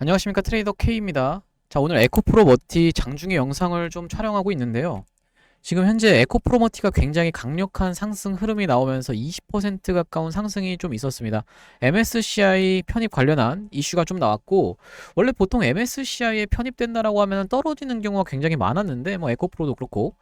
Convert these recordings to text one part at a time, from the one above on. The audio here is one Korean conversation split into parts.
안녕하십니까 트레이더 K입니다. 자 오늘 에코프로 머티 장중에 영상을 좀 촬영하고 있는데요. 지금 현재 에코프로 머티가 굉장히 강력한 상승 흐름이 나오면서 20% 가까운 상승이 좀 있었습니다. MSCI 편입 관련한 이슈가 좀 나왔고 원래 보통 MSCI에 편입된다라고 하면 떨어지는 경우가 굉장히 많았는데 뭐 에코프로도 그렇고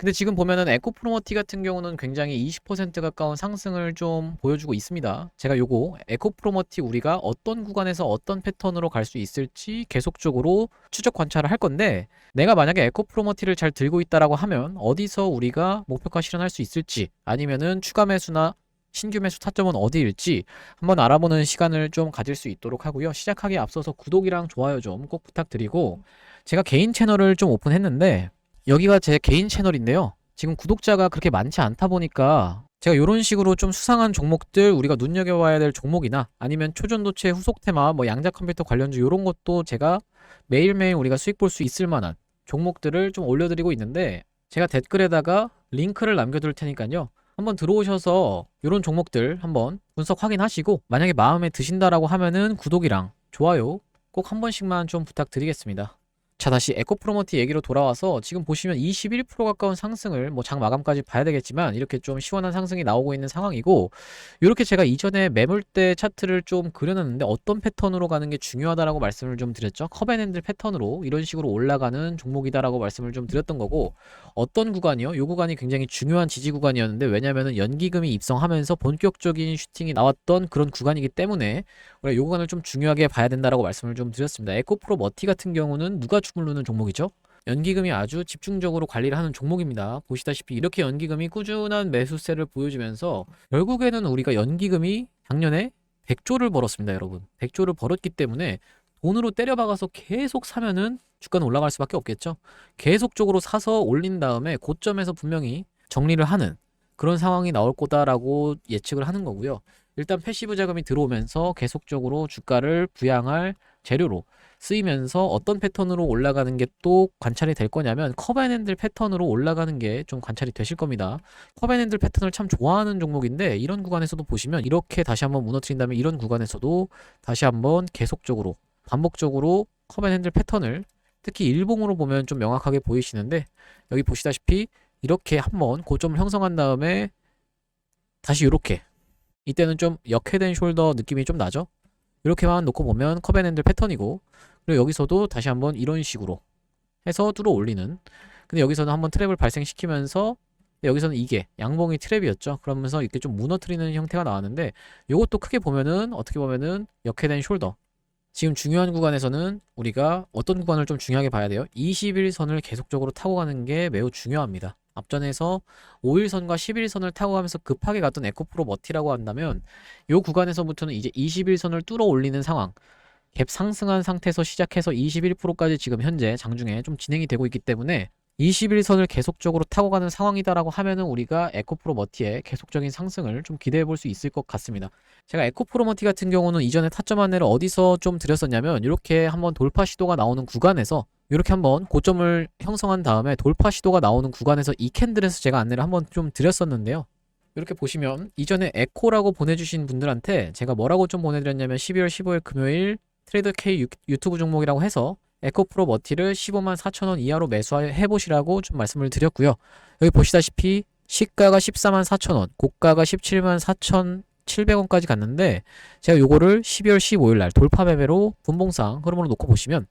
근데 지금 보면은 에코프로머티 같은 경우는 굉장히 20% 가까운 상승을 좀 보여주고 있습니다. 제가 요거 에코프로머티 우리가 어떤 구간에서 어떤 패턴으로 갈 수 있을지 계속적으로 추적 관찰을 할 건데 내가 만약에 에코프로머티를 잘 들고 있다라고 하면 어디서 우리가 목표가 실현할 수 있을지 아니면은 추가 매수나 신규 매수 타점은 어디일지 한번 알아보는 시간을 좀 가질 수 있도록 하고요. 시작하기에 앞서서 구독이랑 좋아요 좀 꼭 부탁드리고 제가 개인 채널을 좀 오픈했는데 여기가 제 개인 채널인데요. 지금 구독자가 그렇게 많지 않다 보니까 제가 이런 식으로 좀 수상한 종목들 우리가 눈여겨봐야 될 종목이나 아니면 초전도체 후속 테마 뭐 양자 컴퓨터 관련주 이런 것도 제가 매일매일 우리가 수익 볼 수 있을 만한 종목들을 좀 올려드리고 있는데 제가 댓글에다가 링크를 남겨둘 테니까요. 한번 들어오셔서 이런 종목들 한번 분석 확인하시고 만약에 마음에 드신다라고 하면은 구독이랑 좋아요 꼭 한 번씩만 좀 부탁드리겠습니다. 자 다시 에코프로머티 얘기로 돌아와서 지금 보시면 21% 가까운 상승을 뭐 장 마감까지 봐야 되겠지만 이렇게 좀 시원한 상승이 나오고 있는 상황이고 이렇게 제가 이전에 매물대 차트를 좀 그려놨는데 어떤 패턴으로 가는 게 중요하다라고 말씀을 좀 드렸죠 커벤핸들 패턴으로 이런 식으로 올라가는 종목이다라고 말씀을 좀 드렸던 거고 어떤 구간이요? 요 구간이 굉장히 중요한 지지 구간이었는데 왜냐면은 연기금이 입성하면서 본격적인 슈팅이 나왔던 그런 구간이기 때문에 우리가 요 구간을 좀 중요하게 봐야 된다라고 말씀을 좀 드렸습니다. 에코프로 머티 같은 경우는 누가 주물르는 종목이죠? 연기금이 아주 집중적으로 관리를 하는 종목입니다. 보시다시피 이렇게 연기금이 꾸준한 매수세를 보여주면서 결국에는 우리가 연기금이 작년에 100조를 벌었습니다, 여러분. 100조를 벌었기 때문에 돈으로 때려박아서 계속 사면은 주가는 올라갈 수밖에 없겠죠. 계속적으로 사서 올린 다음에 고점에서 분명히 정리를 하는 그런 상황이 나올 거다라고 예측을 하는 거고요. 일단 패시브 자금이 들어오면서 계속적으로 주가를 부양할 재료로 쓰이면서 어떤 패턴으로 올라가는 게 또 관찰이 될 거냐면 커벤핸들 패턴으로 올라가는 게 좀 관찰이 되실 겁니다. 커벤핸들 패턴을 참 좋아하는 종목인데 이런 구간에서도 보시면 이렇게 다시 한번 무너뜨린다면 이런 구간에서도 다시 한번 계속적으로 반복적으로 커벤핸들 패턴을 특히 일봉으로 보면 좀 명확하게 보이시는데 여기 보시다시피 이렇게 한번 고점을 형성한 다음에 다시 이렇게 이때는 좀 역회된 숄더 느낌이 좀 나죠? 이렇게만 놓고 보면 커벤핸들 패턴이고 그리고 여기서도 다시 한번 이런 식으로 해서 뚫어 올리는. 근데 여기서는 한번 트랩을 발생시키면서 여기서는 이게 양봉이 트랩이었죠? 그러면서 이렇게 좀 무너뜨리는 형태가 나왔는데 이것도 크게 보면은 어떻게 보면은 역회된 숄더. 지금 중요한 구간에서는 우리가 어떤 구간을 좀 중요하게 봐야 돼요? 21선을 계속적으로 타고 가는 게 매우 중요합니다 앞전에서 5일선과 11선을 타고 가면서 급하게 갔던 에코프로 머티라고 한다면 이 구간에서부터는 이제 21선을 뚫어 올리는 상황. 갭 상승한 상태에서 시작해서 21%까지 지금 현재 장중에 좀 진행이 되고 있기 때문에 21선을 계속적으로 타고 가는 상황이다라고 하면은 우리가 에코프로 머티의 계속적인 상승을 좀 기대해 볼 수 있을 것 같습니다. 제가 에코프로 머티 같은 경우는 이전에 타점 안내를 어디서 좀 드렸었냐면 이렇게 한번 돌파 시도가 나오는 구간에서 이렇게 한번 고점을 형성한 다음에 돌파 시도가 나오는 구간에서 이 캔들에서 제가 안내를 한번 좀 드렸었는데요. 이렇게 보시면 이전에 에코라고 보내주신 분들한테 제가 뭐라고 좀 보내드렸냐면 12월 15일 금요일 트레이더 K 유, 유튜브 종목이라고 해서 에코프로 머티를 15만 4천원 이하로 매수해 보시라고 좀 말씀을 드렸고요. 여기 보시다시피 시가가 14만 4천원, 고가가 17만 4천 700원까지 갔는데 제가 요거를 12월 15일 날 돌파 매매로 분봉상 흐름으로 놓고 보시면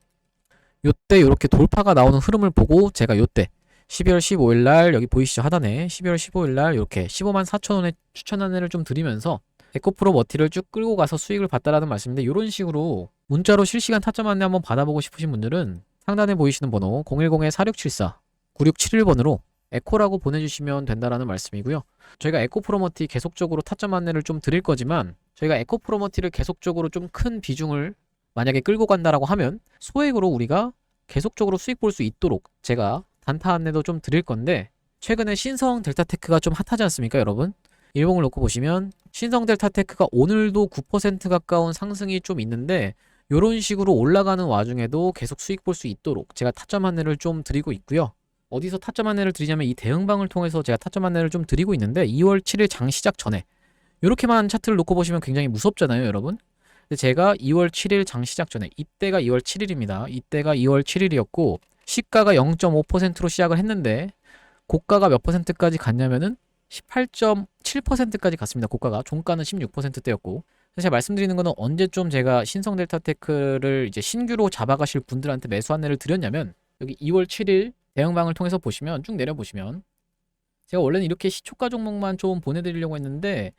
요때 이렇게 돌파가 나오는 흐름을 보고 제가 요때 12월 15일 날 여기 보이시죠 하단에 12월 15일 날 이렇게 15만 4천 원의 추천 안내를 좀 드리면서 에코프로 머티를 쭉 끌고 가서 수익을 봤다라는 말씀인데 이런 식으로 문자로 실시간 타점 안내 한번 받아보고 싶으신 분들은 상단에 보이시는 번호 010-4674-9671번으로 에코라고 보내주시면 된다라는 말씀이고요. 저희가 에코 프로머티 계속적으로 타점 안내를 좀 드릴 거지만 저희가 에코 프로머티를 계속적으로 좀 큰 비중을 만약에 끌고 간다라고 하면 소액으로 우리가 계속적으로 수익 볼 수 있도록 제가 단타 안내도 좀 드릴 건데 최근에 신성 델타테크가 좀 핫하지 않습니까 여러분? 일봉을 놓고 보시면 신성 델 타테크가 오늘도 9% 가까운 상승이 좀 있는데 이런 식으로 올라가는 와중에도 계속 수익 볼 수 있도록 제가 타점 안내를 좀 드리고 있고요. 어디서 타점 안내를 드리냐면 이 대응방을 통해서 제가 타점 안내를 좀 드리고 있는데 2월 7일 장 시작 전에 이렇게만 차트를 놓고 보시면 굉장히 무섭잖아요 여러분 근데 제가 2월 7일 장 시작 전에 이때가 2월 7일입니다. 이때가 2월 7일이었고 시가가 0.5%로 시작을 했는데 고가가 몇 퍼센트까지 갔냐면은 18.7%까지 갔습니다. 고가가 종가는 16%대였고 그래서 제가 말씀드리는 거는 언제좀 제가 신성 델타테크를 이제 신규로 잡아가실 분들한테 매수 안내를 드렸냐면 여기 2월 7일 대응방을 통해서 보시면 쭉 내려 보시면 제가 원래는 이렇게 시초가 종목만 좀 보내드리려고 했는데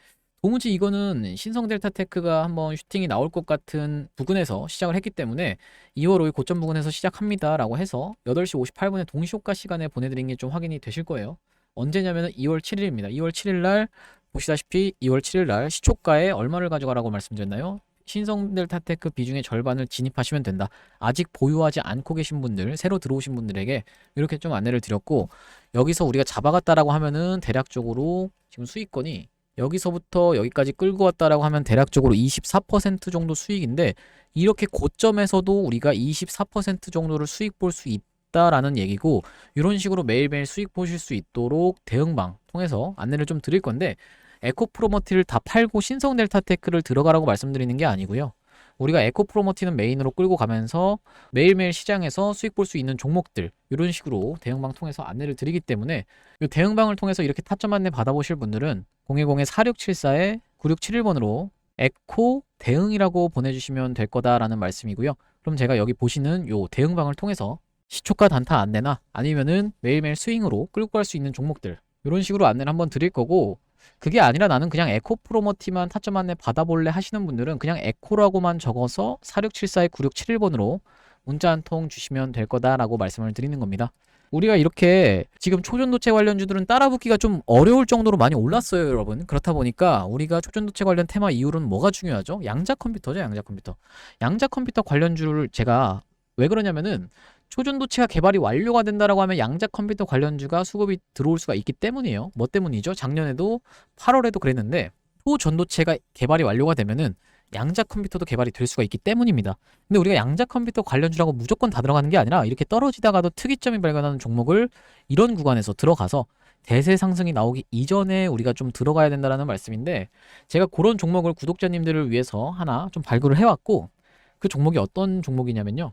도무지 이거는 신성 델타테크가 한번 슈팅이 나올 것 같은 부근에서 시작을 했기 때문에 2월 5일 고점 부근에서 시작합니다라고 해서 8시 58분에 동시효과 시간에 보내드린 게 좀 확인이 되실 거예요. 언제냐면 2월 7일입니다. 2월 7일 날 보시다시피 2월 7일 날 시초가에 얼마를 가져가라고 말씀드렸나요? 신성 델 타테크 비중의 절반을 진입하시면 된다. 아직 보유하지 않고 계신 분들, 새로 들어오신 분들에게 이렇게 좀 안내를 드렸고 여기서 우리가 잡아갔다라고 하면은 대략적으로 지금 수익권이 여기서부터 여기까지 끌고 왔다라고 하면 대략적으로 24% 정도 수익인데 이렇게 고점에서도 우리가 24% 정도를 수익 볼 수 있다 라는 얘기고 이런 식으로 매일매일 수익 보실 수 있도록 대응방 통해서 안내를 좀 드릴 건데 에코 프로머티를 다 팔고 신성 델타 테크를 들어가라고 말씀드리는 게 아니고요. 우리가 에코 프로머티는 메인으로 끌고 가면서 매일매일 시장에서 수익 볼 수 있는 종목들 이런 식으로 대응방 통해서 안내를 드리기 때문에 이 대응방을 통해서 이렇게 타점 안내 받아보실 분들은 010-4674에 9671번으로 에코 대응이라고 보내주시면 될 거다라는 말씀이고요. 그럼 제가 여기 보시는 요 대응방을 통해서 시초가 단타 안내나 아니면은 매일매일 스윙으로 끌고 갈 수 있는 종목들 이런 식으로 안내를 한번 드릴 거고 그게 아니라 나는 그냥 에코 프로모티만 타점 안내 받아볼래 하시는 분들은 그냥 에코라고만 적어서 4674에 9671번으로 문자 한 통 주시면 될 거다라고 말씀을 드리는 겁니다. 우리가 이렇게 지금 초전도체 관련주들은 따라붙기가 좀 어려울 정도로 많이 올랐어요, 여러분. 그렇다 보니까 우리가 초전도체 관련 테마 이후로는 뭐가 중요하죠? 양자 컴퓨터죠, 양자 컴퓨터. 양자 컴퓨터 관련주를 제가 왜 그러냐면은 초전도체가 개발이 완료가 된다라고 하면 양자 컴퓨터 관련주가 수급이 들어올 수가 있기 때문이에요. 뭐 때문이죠? 작년에도 8월에도 그랬는데 초전도체가 개발이 완료가 되면은 양자 컴퓨터도 개발이 될 수가 있기 때문입니다. 근데 우리가 양자 컴퓨터 관련주라고 무조건 다 들어가는 게 아니라 이렇게 떨어지다가도 특이점이 발견하는 종목을 이런 구간에서 들어가서 대세 상승이 나오기 이전에 우리가 좀 들어가야 된다는 말씀인데 제가 그런 종목을 구독자님들을 위해서 하나 좀 발굴을 해왔고 그 종목이 어떤 종목이냐면요.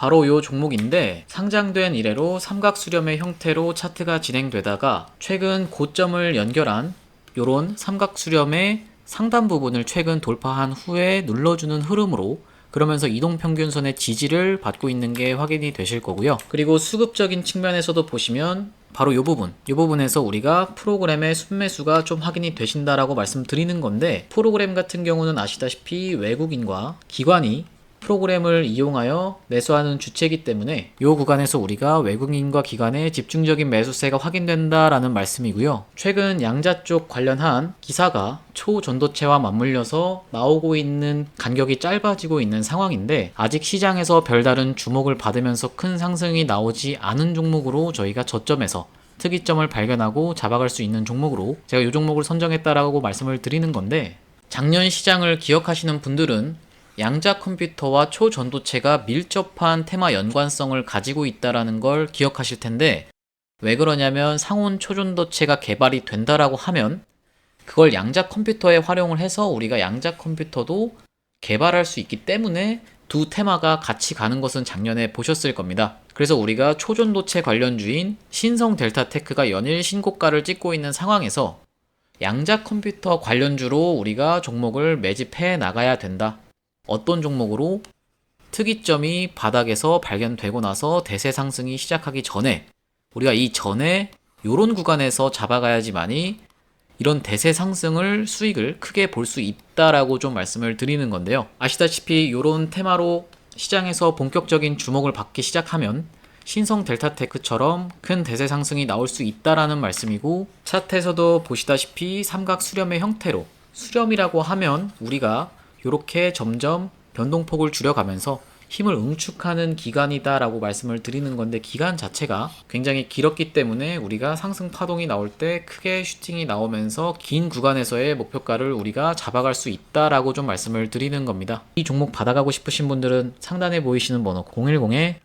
바로 요 종목인데 상장된 이래로 삼각 수렴의 형태로 차트가 진행되다가 최근 고점을 연결한 요런 삼각 수렴의 상단 부분을 최근 돌파한 후에 눌러주는 흐름으로 그러면서 이동평균선의 지지를 받고 있는 게 확인이 되실 거고요. 그리고 수급적인 측면에서도 보시면 바로 이 부분, 이 부분에서 우리가 프로그램의 순매수가 좀 확인이 되신다라고 말씀드리는 건데 프로그램 같은 경우는 아시다시피 외국인과 기관이 프로그램을 이용하여 매수하는 주체이기 때문에 이 구간에서 우리가 외국인과 기관의 집중적인 매수세가 확인된다라는 말씀이고요. 최근 양자 쪽 관련한 기사가 초전도체와 맞물려서 나오고 있는 간격이 짧아지고 있는 상황인데 아직 시장에서 별다른 주목을 받으면서 큰 상승이 나오지 않은 종목으로 저희가 저점에서 특이점을 발견하고 잡아갈 수 있는 종목으로 제가 이 종목을 선정했다라고 말씀을 드리는 건데 작년 시장을 기억하시는 분들은 양자 컴퓨터와 초전도체가 밀접한 테마 연관성을 가지고 있다라는 걸 기억하실 텐데 왜 그러냐면 상온 초전도체가 개발이 된다라고 하면 그걸 양자 컴퓨터에 활용을 해서 우리가 양자 컴퓨터도 개발할 수 있기 때문에 두 테마가 같이 가는 것은 작년에 보셨을 겁니다. 그래서 우리가 초전도체 관련주인 신성 델타테크가 연일 신고가를 찍고 있는 상황에서 양자 컴퓨터 관련주로 우리가 종목을 매집해 나가야 된다. 어떤 종목으로 특이점이 바닥에서 발견되고 나서 대세 상승이 시작하기 전에 우리가 이 전에 이런 구간에서 잡아가야지만이 이런 대세 상승을 수익을 크게 볼 수 있다라고 좀 말씀을 드리는 건데요. 아시다시피 이런 테마로 시장에서 본격적인 주목을 받기 시작하면 신성 델타테크처럼 큰 대세 상승이 나올 수 있다라는 말씀이고 차트에서도 보시다시피 삼각 수렴의 형태로 수렴이라고 하면 우리가 이렇게 점점 변동폭을 줄여가면서 힘을 응축하는 기간이다라고 말씀을 드리는 건데 기간 자체가 굉장히 길었기 때문에 우리가 상승 파동이 나올 때 크게 슈팅이 나오면서 긴 구간에서의 목표가를 우리가 잡아갈 수 있다라고 좀 말씀을 드리는 겁니다. 이 종목 받아가고 싶으신 분들은 상단에 보이시는 번호 010에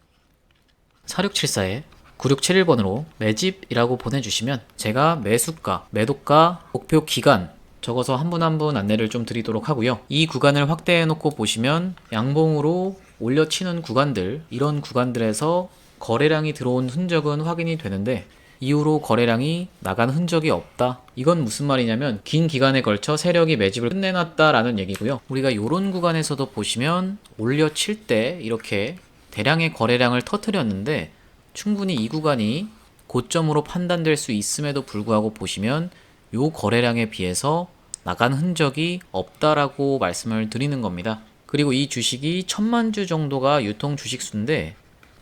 4674에 9671번으로 매집이라고 보내주시면 제가 매수가, 매도가, 목표 기간 적어서 한 분 한 분 안내를 좀 드리도록 하고요. 이 구간을 확대해 놓고 보시면 양봉으로 올려 치는 구간들, 이런 구간들에서 거래량이 들어온 흔적은 확인이 되는데 이후로 거래량이 나간 흔적이 없다. 이건 무슨 말이냐면 긴 기간에 걸쳐 세력이 매집을 끝내놨다라는 얘기고요. 우리가 이런 구간에서도 보시면 올려 칠 때 이렇게 대량의 거래량을 터뜨렸는데 충분히 이 구간이 고점으로 판단될 수 있음에도 불구하고 보시면 요 거래량에 비해서 나간 흔적이 없다라고 말씀을 드리는 겁니다. 그리고 이 주식이 천만 주 정도가 유통 주식 수인데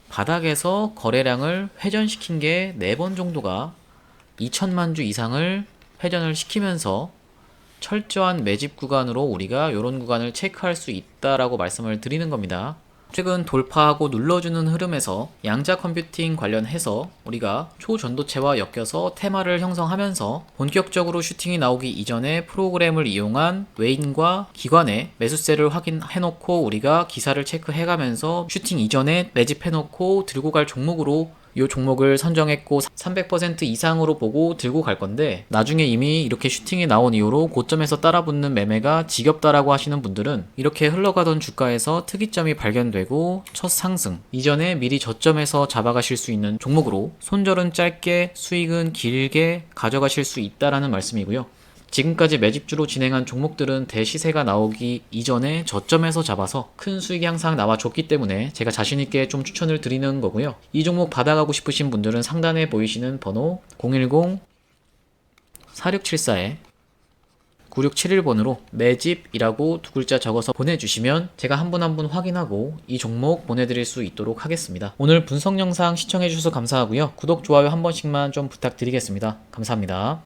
바닥에서 거래량을 회전시킨 게 네 번 정도가 2천만 주 이상을 회전을 시키면서 철저한 매집 구간으로 우리가 이런 구간을 체크할 수 있다라고 말씀을 드리는 겁니다. 최근 돌파하고 눌러주는 흐름에서 양자 컴퓨팅 관련해서 우리가 초전도체와 엮여서 테마를 형성하면서 본격적으로 슈팅이 나오기 이전에 프로그램을 이용한 외인과 기관의 매수세를 확인해놓고 우리가 기사를 체크해가면서 슈팅 이전에 매집해놓고 들고 갈 종목으로 이 종목을 선정했고 300% 이상으로 보고 들고 갈 건데 나중에 이미 이렇게 슈팅이 나온 이후로 고점에서 따라붙는 매매가 지겹다라고 하시는 분들은 이렇게 흘러가던 주가에서 특이점이 발견되고 첫 상승 이전에 미리 저점에서 잡아가실 수 있는 종목으로 손절은 짧게 수익은 길게 가져가실 수 있다라는 말씀이고요. 지금까지 매집주로 진행한 종목들은 대시세가 나오기 이전에 저점에서 잡아서 큰 수익이 항상 나와줬기 때문에 제가 자신있게 좀 추천을 드리는 거고요. 이 종목 받아가고 싶으신 분들은 상단에 보이시는 번호 010-4674에 9671번으로 매집이라고 두 글자 적어서 보내주시면 제가 한 분 한 분 확인하고 이 종목 보내드릴 수 있도록 하겠습니다. 오늘 분석 영상 시청해주셔서 감사하고요. 구독, 좋아요 한 번씩만 좀 부탁드리겠습니다. 감사합니다.